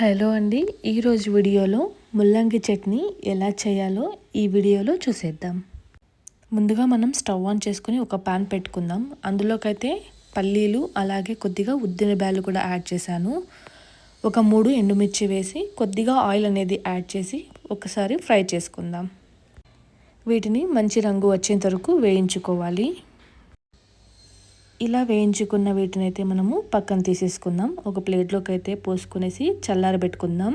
Hello అండి ఈరోజు వీడియోలో ముల్లంగి చట్నీ ఎలా చేయాలో ఈ వీడియోలో చూసేద్దాం. ముందుగా మనం స్టవ్ ఆన్ చేసుకుని ఒక పాన్ పెట్టుకుందాం. అందులోకైతే పల్లీలు అలాగే కొద్దిగా ఉద్దిన బ్యాలు కూడా యాడ్ చేశాను. ఒక మూడు ఎండుమిర్చి వేసి కొద్దిగా ఆయిల్ అనేది యాడ్ చేసి ఒకసారి ఫ్రై చేసుకుందాం. వీటిని మంచి రంగు వచ్చేంత వరకు వేయించుకోవాలి. ఇలా వేయించుకున్న వీటిని అయితే మనము పక్కన తీసేసుకుందాం. ఒక ప్లేట్లోకి అయితే పోసుకునేసి చల్లారబెట్టుకుందాం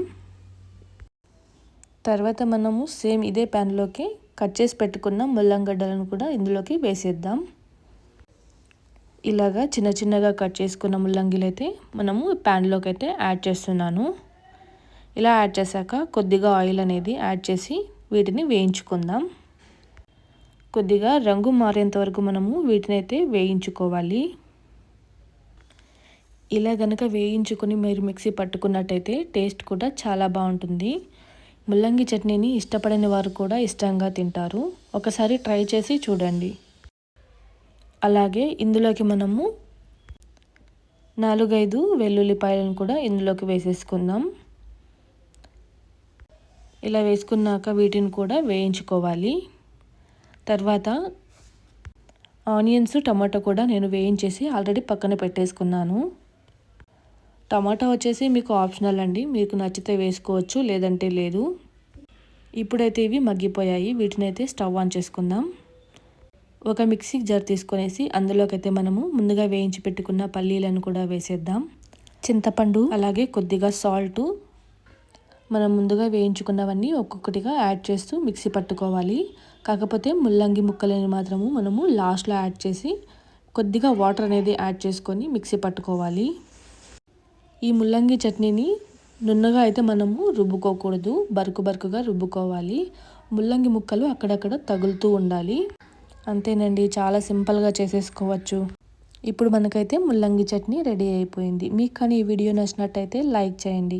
తర్వాత మనము సేమ్ ఇదే ప్యాన్లోకి కట్ చేసి పెట్టుకున్న ముల్లంగడ్డలను కూడా ఇందులోకి వేసేద్దాం. ఇలాగా చిన్న చిన్నగా కట్ చేసుకున్న ముల్లంగిలు అయితే మనము ప్యాన్లోకి అయితే యాడ్ చేస్తున్నాను. ఇలా యాడ్ చేశాక కొద్దిగా ఆయిల్ అనేది యాడ్ చేసి వీటిని వేయించుకుందాం. కొద్దిగా రంగు మారేంత వరకు మనము వీటిని అయితే వేయించుకోవాలి. ఇలా గనక వేయించుకొని మీరు మిక్సీ పట్టుకున్నట్టయితే టేస్ట్ కూడా చాలా బాగుంటుంది. ముల్లంగి చట్నీని ఇష్టపడని వారు కూడా ఇష్టంగా తింటారు. ఒకసారి ట్రై చేసి చూడండి. అలాగే ఇందులోకి మనము నాలుగైదు వెల్లుల్లిపాయలను కూడా ఇందులోకి వేసేసుకుందాం. ఇలా వేసుకున్నాక వీటిని కూడా వేయించుకోవాలి. తర్వాత ఆనియన్స్ టమాటో కూడా నేను వేయించేసి ఆల్రెడీ పక్కన పెట్టేసుకున్నాను. టమాటా వచ్చేసి మీకు ఆప్షనల్ అండి. మీకు నచ్చితే వేసుకోవచ్చు లేదంటే లేదు. ఇప్పుడైతే ఇవి మగ్గిపోయాయి. వీటిని అయితే స్టవ్ ఆన్ చేసుకుందాం. ఒక మిక్సీ జార్ తీసుకొనేసి అందులోకైతే మనము ముందుగా వేయించి పెట్టుకున్న పల్లీలను కూడా వేసేద్దాం. చింతపండు. అలాగే కొద్దిగా సాల్టు మనం ముందుగా వేయించుకున్నవన్నీ ఒక్కొక్కటిగా యాడ్ చేస్తూ మిక్సీ పట్టుకోవాలి. కాకపోతే ముల్లంగి ముక్కలని మాత్రము మనము లాస్ట్లో యాడ్ చేసి కొద్దిగా వాటర్ అనేది యాడ్ చేసుకొని మిక్సీ పట్టుకోవాలి. ఈ ముల్లంగి చట్నీని నున్నగా అయితే మనము రుబ్బుకోకూడదు. బరుకు బరుకుగా రుబ్బుకోవాలి. ముల్లంగి ముక్కలు అక్కడక్కడ తగులుతూ ఉండాలి. అంతేనండి చాలా సింపుల్గా చేసేసుకోవచ్చు. ఇప్పుడు మనకైతే ముల్లంగి చట్నీ రెడీ అయిపోయింది. మీకు కానీ ఈ వీడియో నచ్చినట్టయితే లైక్ చేయండి.